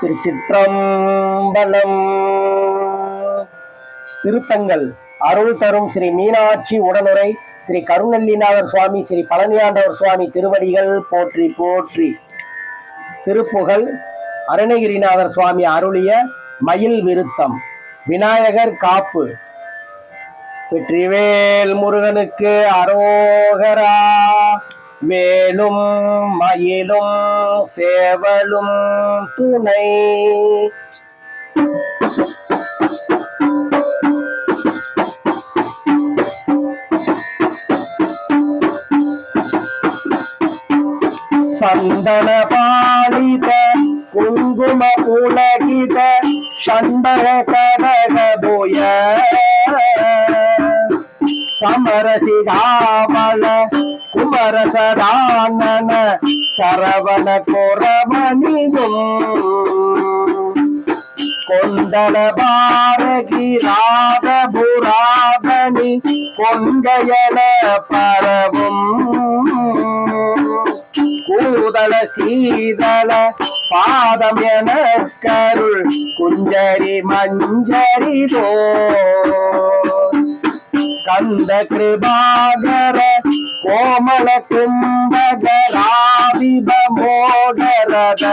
திருச்சிற்றம்பலம். திருத்தங்கள் அருள் தரும் ஸ்ரீ மீனாட்சி உடனுரை ஸ்ரீ கருணல்லிநாதர் சுவாமி ஸ்ரீ பழனியாண்டவர் சுவாமி திருவடிகள் போற்றி போற்றி. திருப்புகழ் அருணகிரிநாதர் சுவாமி அருளிய மயில் விருத்தம் விநாயகர் காப்பு. வெற்றிவேல் முருகனுக்கு அரோகரா. மேலும் மயிலும் சேவலும் துணை. சந்தன பாலித குங்கும உலகித சண்டக கடகபுய சமரசிகாமல குமரசதானன சரவண குரமணியும் கொண்டல பாரகி ராதபுராதனி கொங்கையன பரவும். கூதல சீதல பாதம் என கருள் குஞ்சரி மஞ்சரிதோ. கந்த கிருபாகர கோமல கும்பகராதிப மோகரத.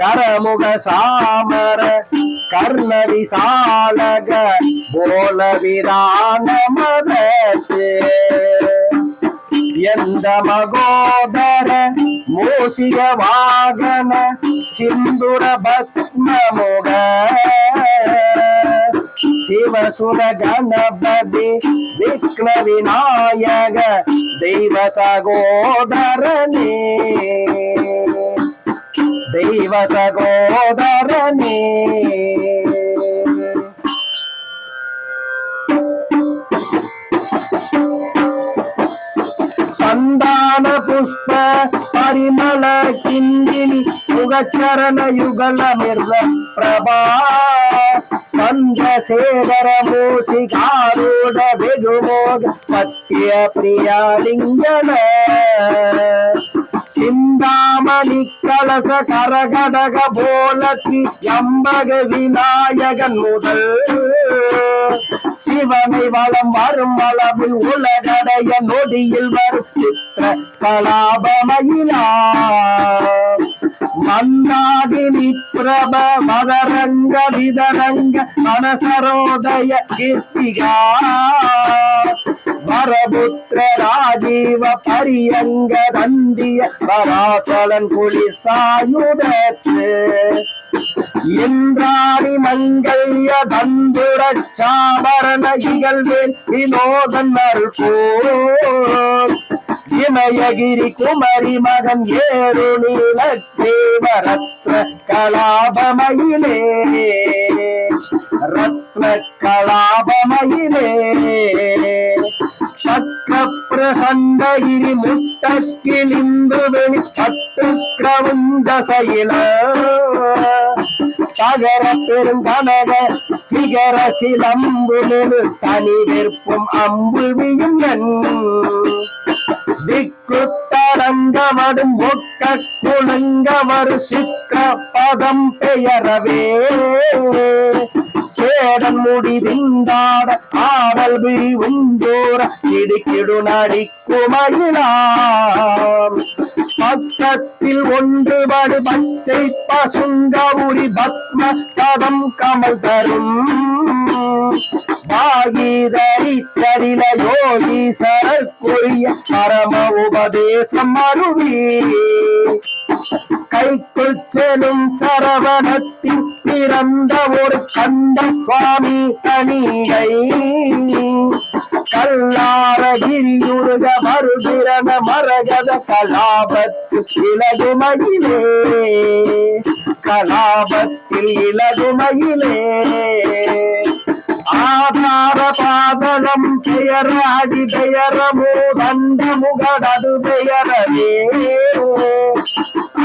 கரமுக சாமர கர்ணவி சாலக போல விரான எந்த மகோதர மூசிக வாகன சிந்துர பத்மமுக சிவசுர கணபதி விக்ன விநாயக தெய்வ சகோதரனே தெய்வ சகோதரனே சந்தான புஷ்ப పరిమళ కిందిని యుగచరణ యుగల నిర్వ ప్రభా. చంద్రశేఖర మూర్తికారూఢ విగుమోగ సత్య ప్రియాలింగన சிந்தாமணி கலச கரகடக போலத்தி எம்பக விநாயகன் முதல். சிவனை வளம் வரும் அளவில் உலகடைய நொடியில் வரும் சித்திர கலாபமயிலா மந்தாகினி பிரப மதரங்க விதரங்க மனசரோதய கீர்த்திகா. வரபுத்திர ராஜீவ பரியங்க தந்திய பராசலன் புலி சாயுதத்து மங்கைய மங்கல்ய தந்துர சாமரண இகழ்வேல் வினோதன் அருள் இமயகிரி குமரி மகன் ஏறு நீலத்தேவரத்ன கலாபமயிலே. ரத்ன கலாபமயிலே சக்க பிரசண்டகிரி முட்டக்கிலிந்து வெளி பட்டு கிரவுந்த சைல சகர பெருங்கனக சிகர சிலம்பு மெழு தனி நிற்பும் அம்புவியும் திக்குத்தரங்கமடும் ஒக்க குழுங்கமறு சித்த பதம் பெயரவே. சேடன் முடிவிந்தாட ஆடல் விரி உந்தோர இடுக்கிடு நடிக்குமயிலாம். பக்கத்தில் ஒன்றுபடு பச்சை பசுங்க உரி பத்ம பதம் கமல் தரும். பாகீதரி கரில யோகீசரற்குரிய பரம உபதேசம் மருவி கைக்குள் செல்லும் சரவணத்தில் பிறந்த ஒரு கந்த சுவாமி தனியை. கல்லாரகிரியுருக மறுபிறன மரகத கலாபத்தில் இலகுமயிலே கலாபத்தில் இலகுமயிலே ஆதார பாதனம் பெயர அடி பெயரமோ தண்ட முகடது பெயரவே.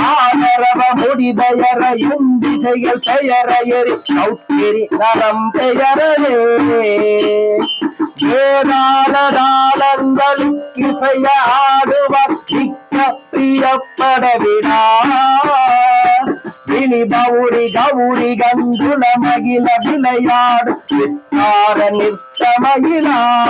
ஆதரவ முடி பெயர எந்திசைகள் பெயர எரி நரம் பெயரவே. ஏதாளதாளங்களுக்கு செய்ய ஆடுவர் மிக்க பிரியப்படவிடா. கிளி பவுரி கௌரி கந்துல மகிழ விளையாடு விஸ்தார நிற்கமகிழாம்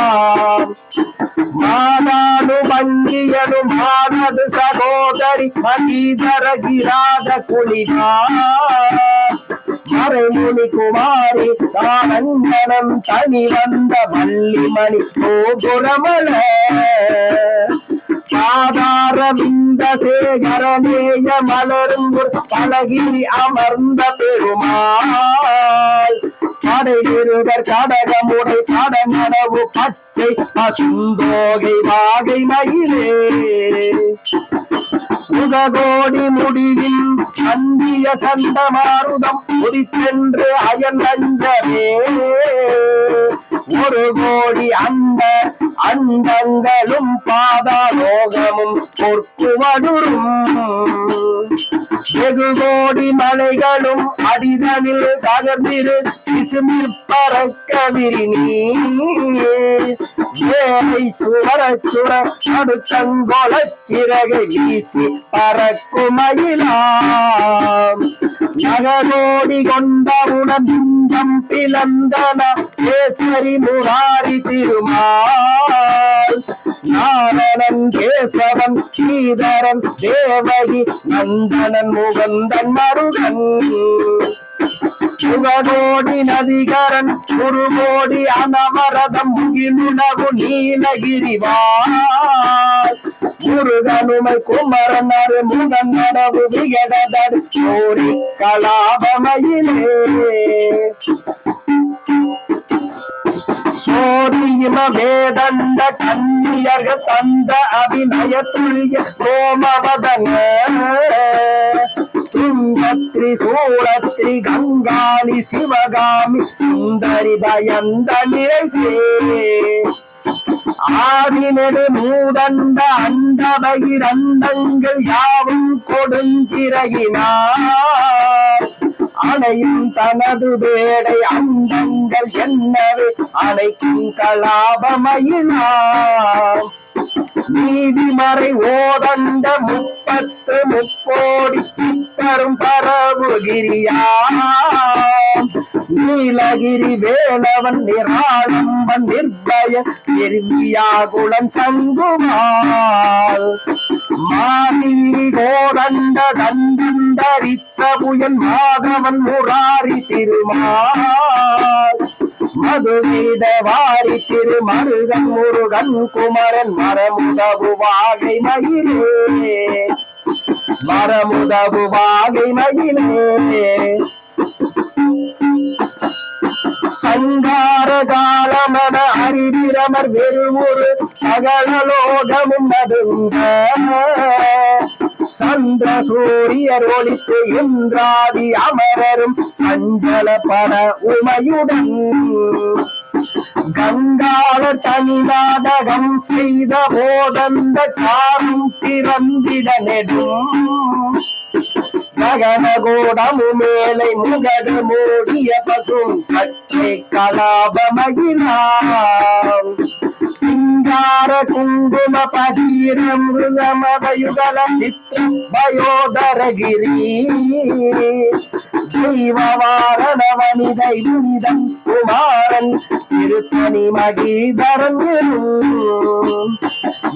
மாதாடு மங்கியடு மாதது சகோதரி மகீதர கிராத அரைமுனி குமாரி தானந்தனம் தனி வந்த வள்ளிமணி கோபுரமல ஆதாரமிந்த சேகரமேய மலரும் பலகிரி அமர்ந்த பெருமாள். படைவிருவர் கடகமுடை படமனவு பச்சை அசுந்தோகை வாகை மயிலே. உதகோடி முடிவில் அந்திய கந்த மாருதம் உதித்தென்று அயன் நஞ்சமே. ஒரு கோடி அந்த அந்தங்களும் பாதாலோகமும் பொற்குவடுரும் வெகு கோடி மலைகளும் அடிதனில் தகர்ந்திரு விசுமில் பறக்க விரிநீ ஏழை சுவர சுர அடுத்தங்கொல சிறகை வீசி பறக்குமயிலாம் நகரோடி கொண்ட உணபிந்தம் பிளந்தன கேசரி முராரி திருமால் நாரணன் கேசவன் ஸ்ரீதரன் தேவகி நந்தனன் முகந்தன் மருகன். சுகதோடி நதிகரன் குருகோடி அனவரதம் முகிலுணவு நீலகிரிவார் முருகனுமை குமரன் அரு முகன் நனவு விகடதர் சோரி கலாபமையிலே. சோதியிம வேதண்ட கன்னியர்கள் தந்த அபிநய துல்லிய சோமவதன துங்கத்ரி ஸ்ரீ கங்காளி சிவகாமி சுந்தரி பயந்த நிறைசே ஆதினெடு மூதண்ட அண்ட பகிரண்டங்கள் யாவும் கொடுஞ்சிறகினார் அணையும் தனது வேடை அண்டங்கள் என்னவே அனைக்கும் கலாபமயினார் நீதிமறை ஓதண்ட முப்பத்து முப்போடி சித்தரும் பரவுகிரியாம். நீலகிரி வேலவன் நிராளம்பன் நிர்பய நிர்வியாகுளம் சங்குமால். மாதீரி கோதண்ட தந்தந்தரித்த புயன் மாதவன் முராரி திருமால். மதுவீட வாரி திருமருகன் முருகன் குமரன் மரமுதவு வாகை மயிலே மரமுதவு வாகை மயிலே சந்தார காலமன அறிவிரமர் வெறுமுறு சகலலோகமும் நடுங்க சந்திர சூரியர் ஒழித்து இந்திராதி அமரரும் சஞ்சல பட உமையுடன் கங்காள தனிநாடகம் செய்த போதந்த காரும் பிறந்திட நெடும் ககனகோடமு மேலை முகடு மூடிய பசும் பச்சை கலாபமயிலாம். சிங்கார குங்கும பகீரம் மிருகமதயுகல சித்த பயோதரகிரி தெய்வ வாரண வனிதை புனிதன் குமாரன் திருத்தணி மகீதரன் எனும்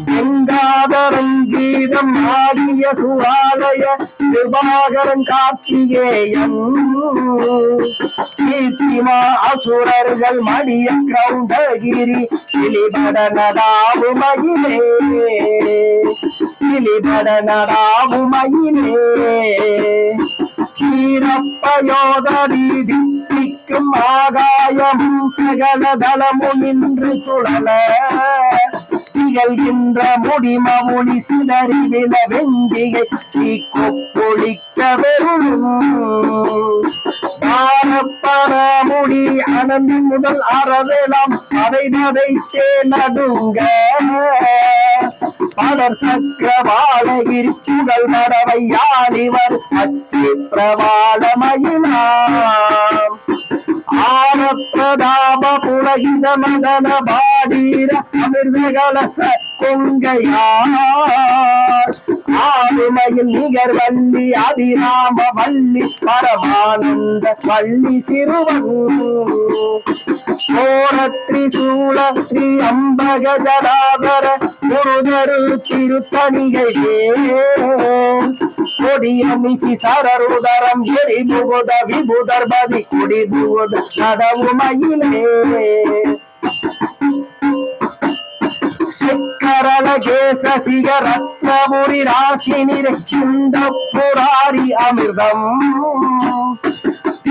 கங்காதரன் கீதம் ஆடிய சுவாலய கிருபாகரன் கார்த்திகேயன். கீர்த்திமா அசுரர்கள் மடிய கௌண்டகிரி கிளிபட மகிழே. மயிலே கிளிபட நடாவு மயிலே சீரப்பயோதரி திக்கும் நின்று சுழல. திகழ்கின்ற முடிமமுனி சிதறிவில வெந்திகை தீக்கொப்பொழிக்க வெறும். பாரப்பரமுடி அனந்தி முதல் அறவேலாம் அதை நதைத்தே நடுங்க. பலர் சக்கரவாளகிரி புகழ் மரவை யாடிவர் அச்சு பிரபாலமயிலாம். ஆரப்பிரதாப புலகித மதன பாடீர அமிர்தகல கொங்கையார் ஆளுமையில் நிகர் வள்ளி அபிராம வள்ளி பரமானந்த வள்ளி சிறுவன். ஓரத்ரி சூழத்ரி அம்பக ஜடாதர முருகரு திருத்தணிகையே கொடியமிசி சரருதரம் எரிபுகுத விபுதர்பதி குடிபுகுத கடவுமயிலே. சிக்கரல கேச சிக ரத்னபுரி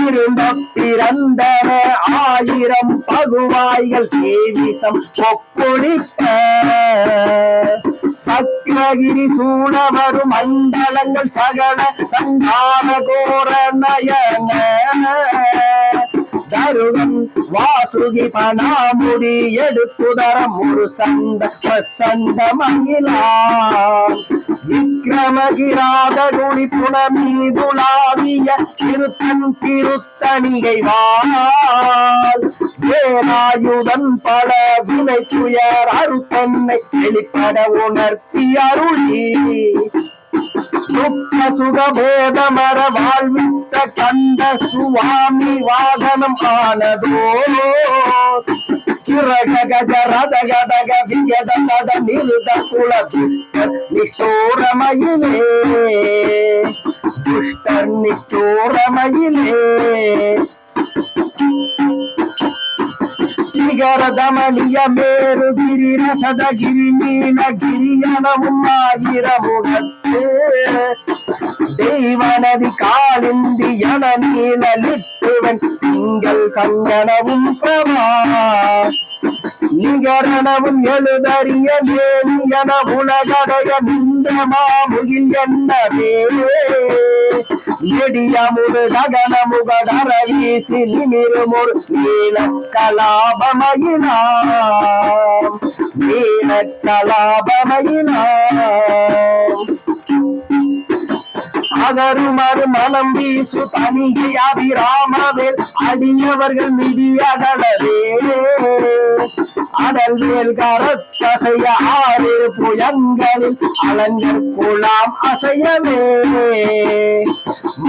ராசினி பிறந்தன. ஆயிரம் பகுவாய்கள் தேவிசம் ஒப்பொழிப்ப. சக்கரகிரி சூழ வரும் மண்டலங்கள் சகல சங்கார கோர நயன தருணம் வாசுகி பனாமுடி எடுத்துதரம் ஒரு சந்த சந்த மகிழான் விக்ரமகிராத குடி புனமீதுலாவிய திருத்தன் திருத்தணிகை வாழ் வேலாயுடன் பல வினை துயர் அருத்தன்னை வெளிப்பட உணர்த்தி அருளி. சுத்த சுகபேதமர வாழ்வித்த கண்ட சுவாமி வாகனம் ஆனதோ? சுரக கஜ ரத கடக வியத தட நிருத குல துஷ்டர் நிஷ்டோரமயிலே துஷ்டர் நிஷ்டோரமயிலே சிகரதமணிய மேரு கிரி ரசத கிரி நீல கிரியனவும் ஆயிரமுகத்து. தெய்வனதி காலிந்தி என நீலலிட்டுவன் நீங்கள் கங்கணவும் பிரமா நிகரணவும் எழுதறிய மேனியன உலகடைய நின்ற மாமுகில் என்னவே நெடியமுடு ககனமுக தரவீசி நிமிருமுரு நீல கலாபமயினாம். நீளக் கலாபமயினாம். அகருமறு மலம் வீசு தனிகை அபிராமவேல் அடியவர்கள் மிதியகலவே அடல் வேல் கரத்தகைய ஆறு புயங்களில் அலங்கர் குலாம் அசையவே.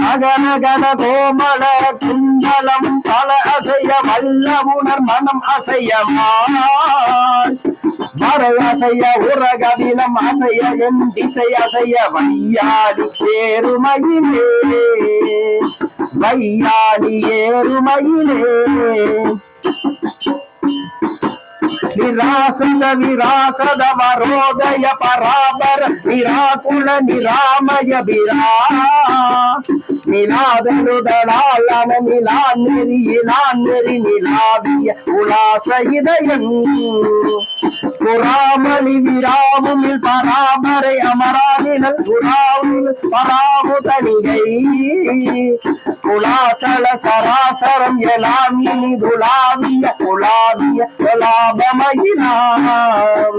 மகனகன கோமல குந்தலம் பல அசைய வல்ல உணர் மனம் அசையமா. மறை அசைய உரகவினம் அசைய என் திசை அசைய வையாடி ஏறுமையிலே வையாடி ஏறுமையிலே. நிராசத விராசத வரோதய பராபர நிராகுல நிராமய விரா நிலாதனுதலாலன நிலா நெறி இலான் நெறி நிலாவிய உலாச இதயம். புறாமணி விராமுமில் பராமரை அமரானினல் புறாவில் பராமுதனிகை. குலாசல சராசரம் எலாம் துலாவிய குலாவிய குலாபமயினாம்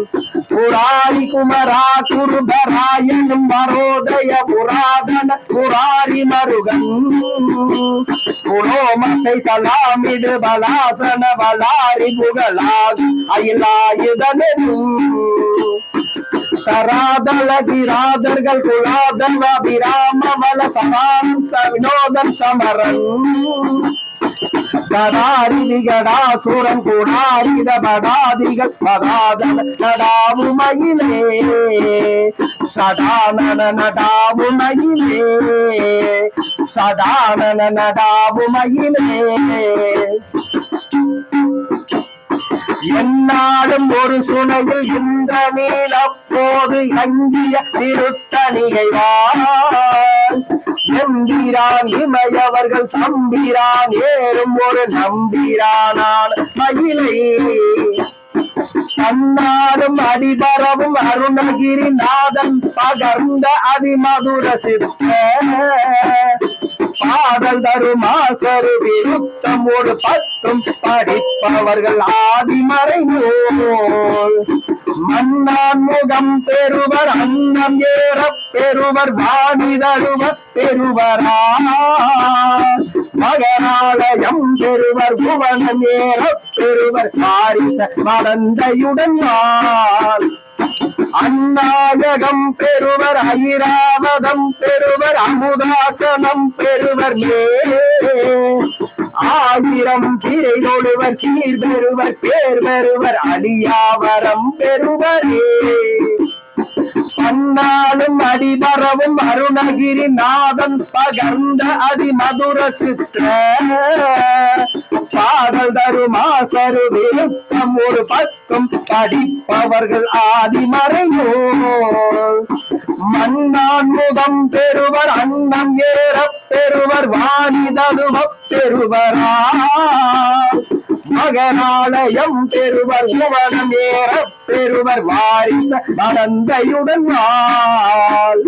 புராரி குமரா குருபராயனும் மரோதய புராதன புராரி மருகன். புரோமசை தலாமிடு பலாசன பலாரி புகழால் அயிலாயுதனும் சராதல விராதர்கள் குலாதல விராம வல சமாந்த வினோதம் சமரன். கடாரி விகடாசுரன் கூடாரித படாதிகள் பதாதன நடாவுமயிலே. சதானன நடாவுமயிலே. சதானன நடாவுமயிலே. என்னாலும் ஒரு சுனையில் இந்த நீலப்போது அங்கிய திருத்தணிகைவாள் எம்பிரான் இமையவர்கள் தம்பிரான் ஏறும் ஒரு நம்பிரானான் மகிழை தன்னாடும் அடிபரவும் அருணகிரி நாதன் பகர்ந்த அதிமதுர சித்த பாடல் தருமாசரு விருத்தம் ஒரு பத்தும் படிப்பவர்கள் ஆதிமறை நூல் மன்னான் முகம் பெறுவர் அன்னம் ஏற பெறுவர் வாணி தருவர் பெறுவரா. மகராலயம் பெறுவர் புவனம் ஏற பெறுவர் பாரிச மடந்தையுடன் வாழ். அந்நாயகம் பெறுவர் ஐராவதம் பெறுவர் அமுதாசனம் பெறுவர். ஆயிரம் திரை தொழுவர் சீர் பெறுவர் பேர் பெறுவர். அடியாவரம் பெறுவரே பன்னாலும் அடிபரவும் அருணகிரி நாதன் பகர்ந்த அதிமதுர சித்திர. பாடல் தருமாசரு விருத்தம் ஒரு பத்தும் படிப்பவர்கள் ஆதிமறையோ மன்னான் முகம் பெறுவர் அன்னம் ஏற பெறுவர் வாணிதழுவப் பெறுவரா. மகனாலயம் பெறுவர் சுவனம் ஏற பெறுவர் வாரிச கையுடன் வாழ்.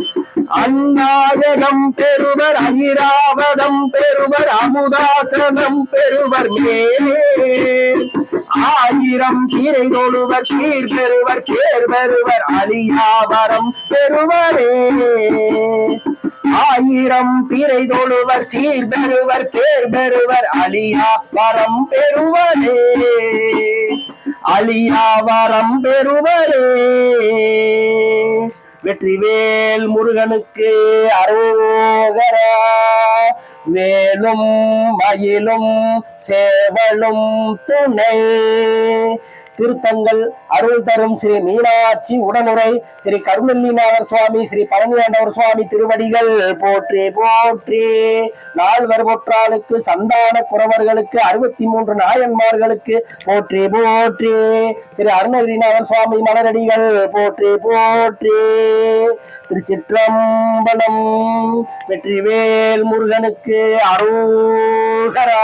அந்நாயகம் பெறுவர் ஐராவதம் பெறுவர் அமுதாசனம் பெறுவர் ஆயிரம் கீரை தொழுவர் கீர் பெறுவர் பேர் பெறுவர் அலியாவரம் பெறுவரே. ஆயிரம் பிறை தொழுவர் சீர் பெறுவர் பேர் பெறுவர் அலியா வரம் பெறுவரே. அலியா வரம் பெறுவரே. வெற்றிவேல் முருகனுக்கு அரோகர. வேலும் மயிலும் சேவலும் துணை. திருத்தங்கள் அருள் தரும் ஸ்ரீ மீனாட்சி உடனுரை ஸ்ரீ கருணல்லிநாதர் சுவாமி ஸ்ரீ பழனியாண்டவர் சுவாமி திருவடிகள் போற்றி போற்றி. நால்வர் பொற்றாளுக்கு சந்தான குறவர்களுக்கு அறுபத்தி மூன்று நாயன்மார்களுக்கு போற்றி போற்றி. ஸ்ரீ அருணகிரிநாதர் சுவாமி மலரடிகள் போற்றி போற்றி. திருச்சிற்றம்பலம் வெற்றிவேல் முருகனுக்கு அரோகரா